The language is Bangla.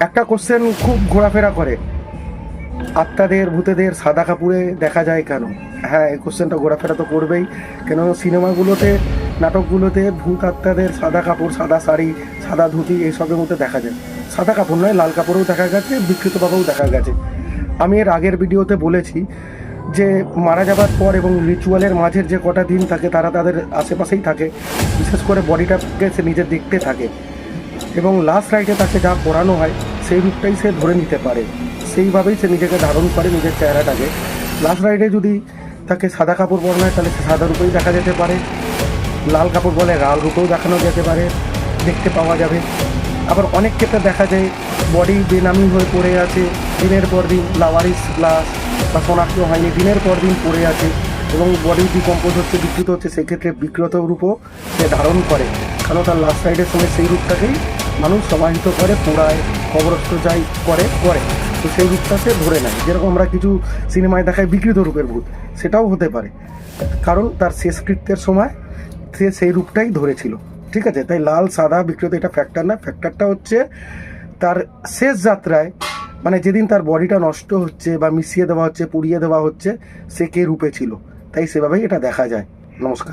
একটা কোশ্চেন খুব ঘোরাফেরা করে। আত্মাদের, ভূতেদের, সাদা কাপড়ে দেখা যায় কেন? হ্যাঁ এই কোশ্চেনটা ঘোরাফেরা তো করবেই। কেন সিনেমাগুলোতে, নাটকগুলোতে ভূত আত্মাদের সাদা কাপড়, সাদা শাড়ি, সাদা ধুতি, এইসবের মধ্যে দেখা যায়। সাদা কাপড় নয়, লাল কাপড়েও দেখা গেছে বিকৃতভাবেও দেখা গেছে। আমি এর আগের ভিডিওতে বলেছি যে, মারা যাবার পর এবং রিচুয়ালের মাঝের যে কটা দিন থাকে, তারা তাদের আশেপাশেই থাকে। বিশেষ করে বডিটাকে সে নিজে দেখতে থাকে। এবং লাস্ট রাইটে তাকে যা পড়ানো হয়, সেই রূপটাই সে ধরে নিতে পারে। সেইভাবেই সে নিজেকে ধারণ করে নিজের চেহারাটাকে। লাস্ট রাইডে যদি তাকে সাদা কাপড় পরানো হয়, তাহলে সে সাদা রূপেই দেখা যেতে পারে। লাল কাপড় বলে লাল রূপেও দেখানো যেতে পারে, দেখতে পাওয়া যাবে। আবার অনেক ক্ষেত্রে দেখা যায় বডি বেনামি হয়ে পড়ে আছে, দিনের পর দিন লাওয়ারিস গ্লাস বা শনাক্ত হয়নি, দিনের পর দিন পড়ে আছে। এবং বডি ডিকম্পোজ হচ্ছে, বিকৃত হচ্ছে, সেক্ষেত্রে বিকৃত রূপও সে ধারণ করে। কারণ তার লাস্ট সাইডের সময় সেই রূপটাকেই মানুষ সমাহিত করে, পোড়ায় কবরস্থ যাই করে করে। তো সেই রূপটা সে ধরে নেয়। যেরকম আমরা কিছু সিনেমায় দেখায় বিকৃত রূপের ভূত, সেটাও হতে পারে। কারণ তার শেষকৃত্যের সময় সে সেই রূপটাই ধরেছিল। ঠিক আছে? তাই লাল, সাদা, বিকৃত, এটা ফ্যাক্টর না। ফ্যাক্টরটা হচ্ছে তার শেষ যাত্রায় মানে যেদিন তার বডিটা নষ্ট হচ্ছে বা মিশিয়ে দেওয়া হচ্ছে, পুড়িয়ে দেওয়া হচ্ছে, সে কে রূপে ছিল? তাই সেভাবেই এটা দেখা যায়। নমস্কার।